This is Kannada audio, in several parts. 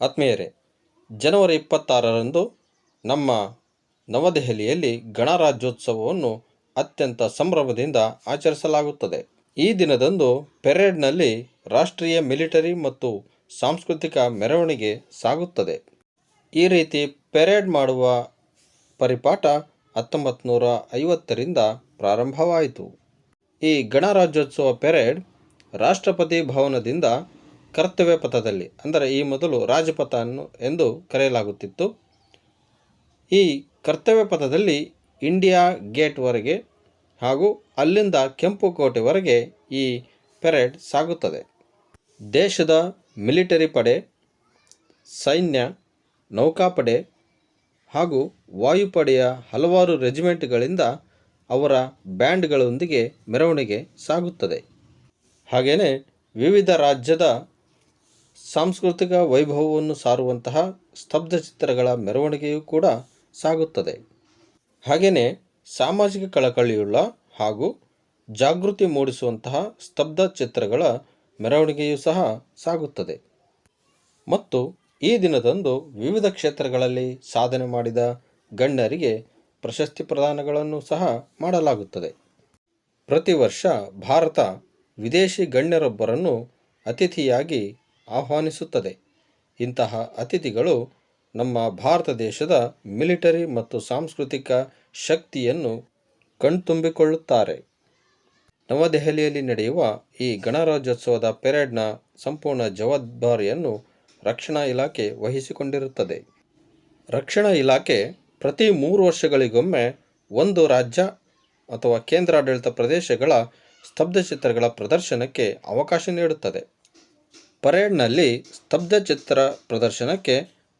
ಆತ್ಮೀಯರೇ, ಜನವರಿ ಇಪ್ಪತ್ತಾರರಂದು ನಮ್ಮ ನವದೆಹಲಿಯಲ್ಲಿ ಗಣರಾಜ್ಯೋತ್ಸವವನ್ನು ಅತ್ಯಂತ ಸಂಭ್ರಮದಿಂದ ಆಚರಿಸಲಾಗುತ್ತದೆ. ಈ ದಿನದಂದು ಪೆರೇಡ್ನಲ್ಲಿ ರಾಷ್ಟ್ರೀಯ ಮಿಲಿಟರಿ ಮತ್ತು ಸಾಂಸ್ಕೃತಿಕ ಮೆರವಣಿಗೆ ಸಾಗುತ್ತದೆ. ಈ ರೀತಿ ಪೆರೇಡ್ ಮಾಡುವ ಪರಿಪಾಠ ಹತ್ತೊಂಬತ್ತು ನೂರ ಐವತ್ತರಿಂದ ಪ್ರಾರಂಭವಾಯಿತು. ಈ ಗಣರಾಜ್ಯೋತ್ಸವ ಪೆರೇಡ್ ರಾಷ್ಟ್ರಪತಿ ಭವನದಿಂದ ಕರ್ತವ್ಯ ಪಥದಲ್ಲಿ ಅಂದರೆ ಈ ಮೊದಲು ರಾಜಪಥ ಅನ್ನು ಎಂದು ಕರೆಯಲಾಗುತ್ತಿತ್ತು. ಈ ಕರ್ತವ್ಯ ಪಥದಲ್ಲಿ ಇಂಡಿಯಾ ಗೇಟ್ವರೆಗೆ ಹಾಗೂ ಅಲ್ಲಿಂದ ಕೆಂಪು ಕೋಟೆವರೆಗೆ ಈ ಪೆರೇಡ್ ಸಾಗುತ್ತದೆ. ದೇಶದ ಮಿಲಿಟರಿ ಪಡೆ, ಸೈನ್ಯ, ನೌಕಾಪಡೆ ಹಾಗೂ ವಾಯುಪಡೆಯ ಹಲವಾರು ರೆಜಿಮೆಂಟ್ಗಳಿಂದ ಅವರ ಬ್ಯಾಂಡ್ಗಳೊಂದಿಗೆ ಮೆರವಣಿಗೆ ಸಾಗುತ್ತದೆ. ಹಾಗೆಯೇ ವಿವಿಧ ರಾಜ್ಯದ ಸಾಂಸ್ಕೃತಿಕ ವೈಭವವನ್ನು ಸಾರುವಂತಹ ಸ್ತಬ್ಧ ಚಿತ್ರಗಳ ಮೆರವಣಿಗೆಯೂ ಕೂಡ ಸಾಗುತ್ತದೆ. ಹಾಗೆಯೇ ಸಾಮಾಜಿಕ ಕಳಕಳಿಯುಳ್ಳ ಹಾಗೂ ಜಾಗೃತಿ ಮೂಡಿಸುವಂತಹ ಸ್ತಬ್ಧ ಚಿತ್ರಗಳ ಮೆರವಣಿಗೆಯೂ ಸಹ ಸಾಗುತ್ತದೆ. ಮತ್ತು ಈ ದಿನದಂದು ವಿವಿಧ ಕ್ಷೇತ್ರಗಳಲ್ಲಿ ಸಾಧನೆ ಮಾಡಿದ ಗಣ್ಯರಿಗೆ ಪ್ರಶಸ್ತಿ ಪ್ರದಾನಗಳನ್ನು ಸಹ ಮಾಡಲಾಗುತ್ತದೆ. ಪ್ರತಿ ವರ್ಷ ಭಾರತ ವಿದೇಶಿ ಗಣ್ಯರೊಬ್ಬರನ್ನು ಅತಿಥಿಯಾಗಿ ಆಹ್ವಾನಿಸುತ್ತದೆ. ಇಂತಹ ಅತಿಥಿಗಳು ನಮ್ಮ ಭಾರತ ದೇಶದ ಮಿಲಿಟರಿ ಮತ್ತು ಸಾಂಸ್ಕೃತಿಕ ಶಕ್ತಿಯನ್ನು ಕಣ್ತುಂಬಿಕೊಳ್ಳುತ್ತಾರೆ. ನವದೆಹಲಿಯಲ್ಲಿ ನಡೆಯುವ ಈ ಗಣರಾಜ್ಯೋತ್ಸವದ ಪೆರೇಡ್ನ ಸಂಪೂರ್ಣ ಜವಾಬ್ದಾರಿಯನ್ನು ರಕ್ಷಣಾ ಇಲಾಖೆ ವಹಿಸಿಕೊಂಡಿರುತ್ತದೆ. ರಕ್ಷಣಾ ಇಲಾಖೆ ಪ್ರತಿ ಮೂರು ವರ್ಷಗಳಿಗೊಮ್ಮೆ ಒಂದು ರಾಜ್ಯ ಅಥವಾ ಕೇಂದ್ರಾಡಳಿತ ಪ್ರದೇಶಗಳ ಸ್ತಬ್ಧಚಿತ್ರಗಳ ಪ್ರದರ್ಶನಕ್ಕೆ ಅವಕಾಶ ನೀಡುತ್ತದೆ. ಪರೇಡ್ನಲ್ಲಿ ಸ್ತಬ್ಧಚಿತ್ರ ಪ್ರದರ್ಶನಕ್ಕೆ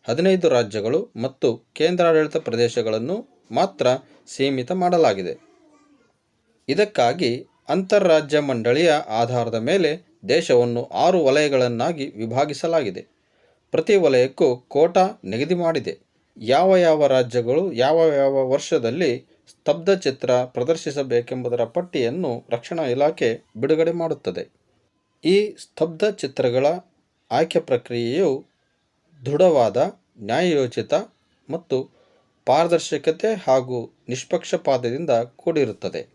ಹದಿನೈದು ರಾಜ್ಯಗಳು ಮತ್ತು ಕೇಂದ್ರಾಡಳಿತ ಪ್ರದೇಶಗಳನ್ನು ಮಾತ್ರ ಸೀಮಿತ ಮಾಡಲಾಗಿದೆ. ಇದಕ್ಕಾಗಿ ಅಂತಾರಾಜ್ಯ ಮಂಡಳಿಯ ಆಧಾರದ ಮೇಲೆ ದೇಶವನ್ನು ಆರು ವಲಯಗಳನ್ನಾಗಿ ವಿಭಾಗಿಸಲಾಗಿದೆ. ಪ್ರತಿ ವಲಯಕ್ಕೂ ಕೋಟಾ ನಿಗದಿ ಮಾಡಿದೆ. ಯಾವ ಯಾವ ರಾಜ್ಯಗಳು ಯಾವ ಯಾವ ವರ್ಷದಲ್ಲಿ ಸ್ತಬ್ಧ ಚಿತ್ರ ಪ್ರದರ್ಶಿಸಬೇಕೆಂಬುದರ ಪಟ್ಟಿಯನ್ನು ರಕ್ಷಣಾ ಇಲಾಖೆ ಬಿಡುಗಡೆ ಮಾಡುತ್ತದೆ. ಈ ಸ್ತಬ್ಧ ಚಿತ್ರಗಳ ಆಯ್ಕೆ ಪ್ರಕ್ರಿಯೆಯು ದೃಢವಾದ, ನ್ಯಾಯಯೋಚಿತ ಮತ್ತು ಪಾರದರ್ಶಕತೆ ಹಾಗೂ ನಿಷ್ಪಕ್ಷಪಾತದಿಂದ ಕೂಡಿರುತ್ತದೆ.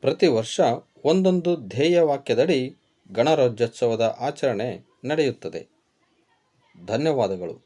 ಪ್ರತಿ ವರ್ಷ ಒಂದೊಂದು ಧ್ಯೇಯ ವಾಕ್ಯದಡಿ ಗಣರಾಜ್ಯೋತ್ಸವದ ಆಚರಣೆ ನಡೆಯುತ್ತದೆ. ಧನ್ಯವಾದಗಳು.